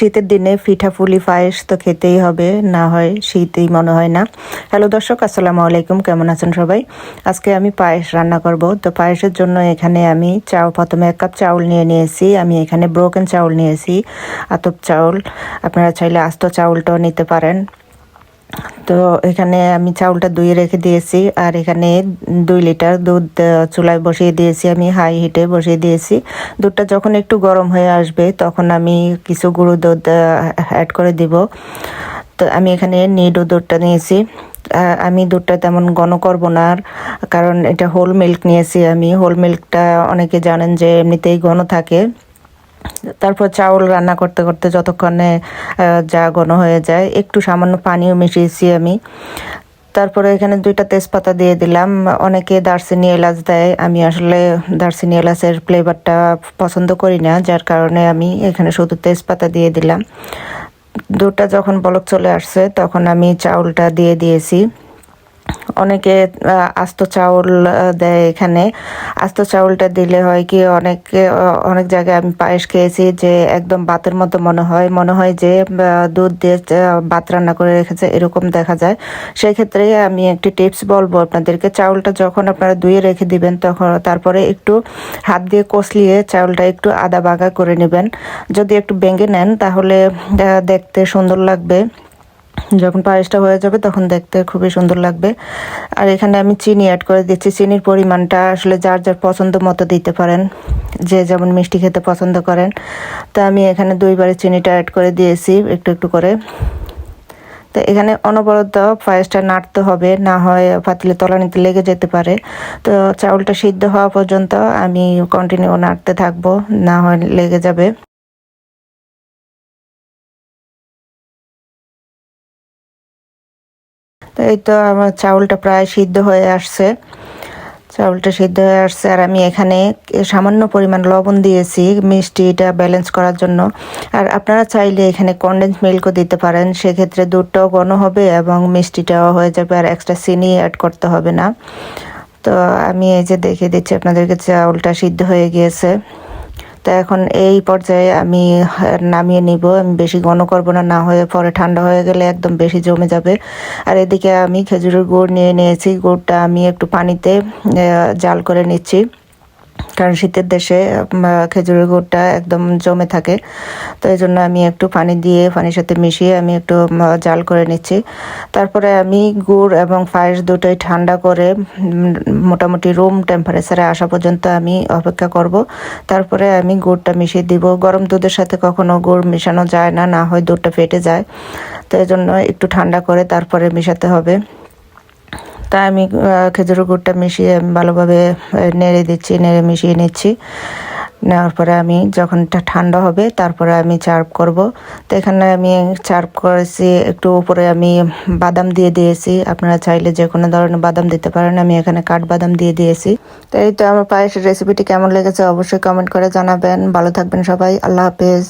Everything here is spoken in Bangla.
শীতের দিনে ফিঠাফুলি পায়েস তো খেতেই হবে, না হয় শীতই মনে হয় না। হ্যালো দর্শক, আসসালামু আলাইকুম, কেমন আছেন সবাই? আজকে আমি পায়েস রান্না করব। তো পায়েসের জন্য এখানে আমি চাউ প্রথমে এক কাপ চাউল নিয়ে নিয়েছি। আমি এখানে ব্রোকেন চাউল নিয়েছি, আতপ চাউল। আপনারা চাইলে আস্ত চাউলটাও নিতে পারেন। তো এখানে আমি চাউলটা ধুয়ে রেখে দিয়েছি, আর এখানে দুই লিটার দুধ চুলায় বসিয়ে দিয়েছি আমি হাই হিটে বসিয়ে দিয়েছি। দুধটা যখন একটু গরম হয়ে আসবে, তখন আমি কিছু গুঁড়ো দুধ অ্যাড করে দিব। তো আমি এখানে নিডো দুধটা নিয়েছি। আমি দুধটা তেমন ঘন করব না, আর কারণ এটা হোল মিল্ক নিয়েছি আমি। হোল মিল্কটা অনেকে জানেন যে এমনিতেই ঘন থাকে। তারপর চাউল রান্না করতে করতে যতক্ষণে যা ঘন হয়ে যায়, একটু সামান্য পানিও মিশিয়েছি আমি। তারপরে এখানে দুইটা তেজপাতা দিয়ে দিলাম। অনেকে দারচিনি এলাচ দেয়। আমি আসলে দারচিনি এলাচের ফ্লেভারটা পছন্দ করি না, যার কারণে আমি এখানে শুধু তেজপাতা দিয়ে দিলাম। দুটা যখন বলক চলে আসছে, তখন আমি চাউলটা দিয়ে দিয়েছি। অনেকে আস্ত চাউল দেয় এখানে। আস্ত চাউলটা দিলে হয় কি, অনেকে অনেক জায়গায় আমি পায়েস খেয়েছি যে একদম ভাতের মতো মনে হয়। মনে হয় যে দুধ দিয়ে ভাত রান্না করে রেখেছে, এরকম দেখা যায়। সেই ক্ষেত্রে আমি একটি টিপস বলব আপনাদেরকে। চাউলটা যখন আপনারা ধুয়ে রেখে দিবেন, তখন তারপরে একটু হাত দিয়ে কষলিয়ে চাউলটা একটু আদা বাগা করে নেবেন। যদি একটু ভেঙে নেন, তাহলে দেখতে সুন্দর লাগবে। যখন পায়েসটা হয়ে যাবে তখন দেখতে খুবই সুন্দর লাগবে। আর এখানে আমি চিনি অ্যাড করে দিচ্ছি। চিনির পরিমাণটা আসলে যার যার পছন্দ মতো দিতে পারেন। যে যেমন মিষ্টি খেতে পছন্দ করেন। তো আমি এখানে দুইবারে চিনিটা অ্যাড করে দিয়েছি একটু একটু করে। তো এখানে অনবরত পায়েসটা নাড়তে হবে। না হয় পাতিলে তলানিতে লেগে যেতে পারে। তো চাউলটা সিদ্ধ হওয়া পর্যন্ত আমি কন্টিনিউ নাড়তে থাকব। না হয় লেগে যাবে। এই তো আমার চাউলটা প্রায় সিদ্ধ হয়ে আসছে। চাউলটা সিদ্ধ হয়ে আসছে আর আমি এখানে সামান্য পরিমাণ লবণ দিয়েছি মিষ্টিটা ব্যালেন্স করার জন্য। আর আপনারা চাইলে এখানে কন্ডেন্স মিল্কও দিতে পারেন, সেক্ষেত্রে দুধটাও ঘন হবে এবং মিষ্টিটাও হয়ে যাবে আর এক্সট্রা চিনি অ্যাড করতে হবে না। তো আমি এই যে দেখিয়ে দিচ্ছি, আপনাদেরকে চাউলটা সিদ্ধ হয়ে গিয়েছে। তো এখন এই পর্যায়ে আমি নামিয়ে নিব। আমি বেশি ঘন করব না না হয়ে পরে ঠান্ডা হয়ে গেলে একদম বেশি জমে যাবে। আর এদিকে আমি খেজুরের গুড় নিয়ে নিয়েছি। গুড়টা আমি একটু পানিতে জাল করে নিচ্ছি। কারণ শীতের দেশে খেজুরের গুড়টা একদম জমে থাকে। তো এই জন্য আমি একটু পানি দিয়ে, পানির সাথে মিশিয়ে আমি একটু জাল করে নিচ্ছি। তারপরে আমি গুড় এবং পায়েস দুটোই ঠান্ডা করে মোটামুটি রুম টেম্পারেচারে আসা পর্যন্ত আমি অপেক্ষা করব। তারপরে আমি গুড়টা মিশিয়ে দিব। গরম দুধের সাথে কখনো গুড় মেশানো যায় না না হয় দুধটা ফেটে যায়। তো এই জন্য একটু ঠান্ডা করে তারপরে মেশাতে হবে। তাই আমি খেজুরের গুড়টা মিশিয়ে ভালোভাবে নেড়ে দিচ্ছি, নেড়ে মিশিয়ে নিচ্ছি। নেওয়ার পরে আমি যখন ঠান্ডা হবে, তারপরে আমি চার্প করব। তো এখানে আমি চার্ভ করেছি, একটু উপরে আমি বাদাম দিয়ে দিয়েছি। আপনারা চাইলে যে কোনো ধরনের বাদাম দিতে পারেন, আমি এখানে কাঠবাদাম দিয়ে দিয়েছি। তো এই তো আমার পায়েসের রেসিপিটি কেমন লেগেছে অবশ্যই কমেন্ট করে জানাবেন। ভালো থাকবেন সবাই, আল্লাহ হাফেজ।